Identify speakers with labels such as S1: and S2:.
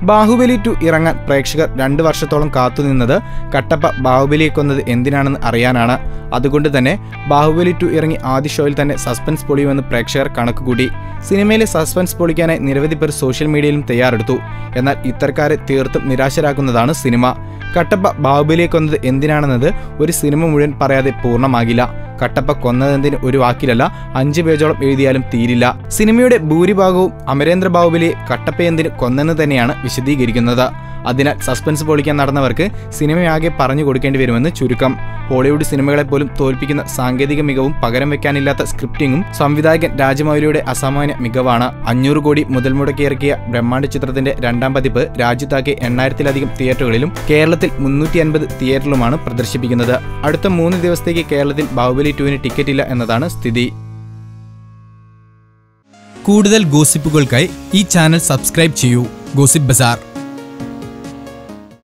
S1: Baahubali to ഇറങ്ങാൻ പ്രേക്ഷകർ രണ്ട് വർഷത്തോളം കാത്തുനിന്നത് കട്ടപ്പ ബാഹുബലിയെ കൊന്നത് എന്തിനാണെന്ന് അറിയാനാണ്. അതുകൊണ്ട് തന്നെ ബാഹുബലി ടു ഇറങ്ങി ആദ്യ ഷോയിൽ തന്നെ സസ്പെൻസ് പൊളിയുമെന്ന് പ്രേക്ഷകർ കണക്കുകൂടി സിനിമയിലെ സസ്പെൻസ് പൊളിക്കാനായി നിരവധി പേർ സോഷ്യൽ മീഡിയയിലും തയ്യാറെടുത്തു. എന്നാൽ ഇത്തരക്കാരെ തീർത്തും നിരാശരാക്കുന്നതാണ് സിനിമ. കട്ടപ്പ ബാഹുബലിയെ കൊന്നത് എന്തിനാണെന്നത് ഒരു സിനിമ മുഴുവൻ പറയാതെ പൂർണമാകില്ല. കട്ടപ്പ കൊന്നതെന്തിന് ഒരു വാക്കിലല്ല അഞ്ച് പേജോളം എഴുതിയാലും തീരില്ല. സിനിമയുടെ ഭൂരിഭാഗവും അമരേന്ദ്ര കട്ടപ്പ കട്ടപ്പയെന്തിന് കൊന്നെന്ന് തന്നെയാണ് വിശദീകരിക്കുന്നത്. അതിനാൽ സസ്പെൻസ് പൊളിക്കാൻ നടന്നവർക്ക് സിനിമയാകെ പറഞ്ഞു കൊടുക്കേണ്ടി വരുമെന്ന് ചുരുക്കം. ഹോളിവുഡ് സിനിമകളെ പോലും തോൽപ്പിക്കുന്ന സാങ്കേതിക മികവും പകരം വെക്കാനില്ലാത്ത സ്ക്രിപ്റ്റിംഗും സംവിധായകൻ രാജമൗലിയുടെ അസാമാന്യ മികവാണ്. അഞ്ഞൂറ് കോടി മുതൽ മുടക്കിയിറക്കിയ ബ്രഹ്മാണ്ഡ ചിത്രത്തിന്റെ രണ്ടാം പതിപ്പ് രാജ്യത്താകെ എണ്ണായിരത്തിലധികം തിയേറ്ററുകളിലും കേരളത്തിൽ മുന്നൂറ്റി അൻപത് തിയേറ്ററിലുമാണ് പ്രദർശിപ്പിക്കുന്നത്. അടുത്ത മൂന്ന് ദിവസത്തേക്ക് കേരളത്തിൽ ബാഹുബലി ടുവിന് ടിക്കറ്റ് ഇല്ല എന്നതാണ് സ്ഥിതി.
S2: കൂടുതൽ ഗോസിപ്പുകൾക്കായി ഈ ചാനൽ സബ്സ്ക്രൈബ് ചെയ്യൂ. Gossip bazaar.